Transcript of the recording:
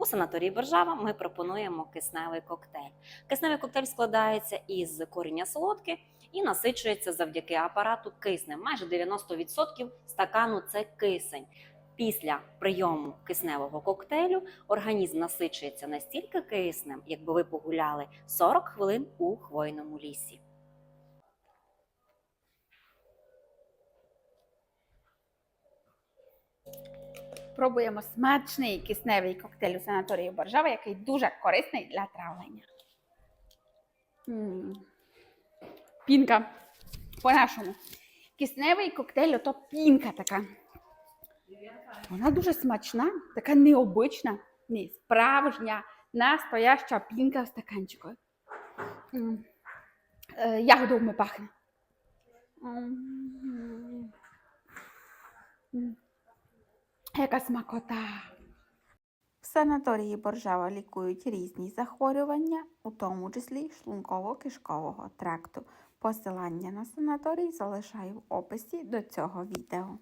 У санаторії Боржава ми пропонуємо кисневий коктейль. Кисневий коктейль складається із коріння солодки і насичується завдяки апарату киснем. Майже 90% стакану це кисень. Після прийому кисневого коктейлю організм насичується настільки киснем, якби ви погуляли 40 хвилин у хвойному лісі. Пробуємо смачний кисневий коктейль у санаторії Боржава, який дуже корисний для травлення. Пінка. По-нашому. Кисневий коктейль то пінка така. Вона дуже смачна, така необична, ні, справжня, настояща пінка в стаканчику. Е, пахне. Яка смакота. В санаторії Боржава лікують різні захворювання, у тому числі шлунково-кишкового тракту. Посилання на санаторій залишаю в описі до цього відео.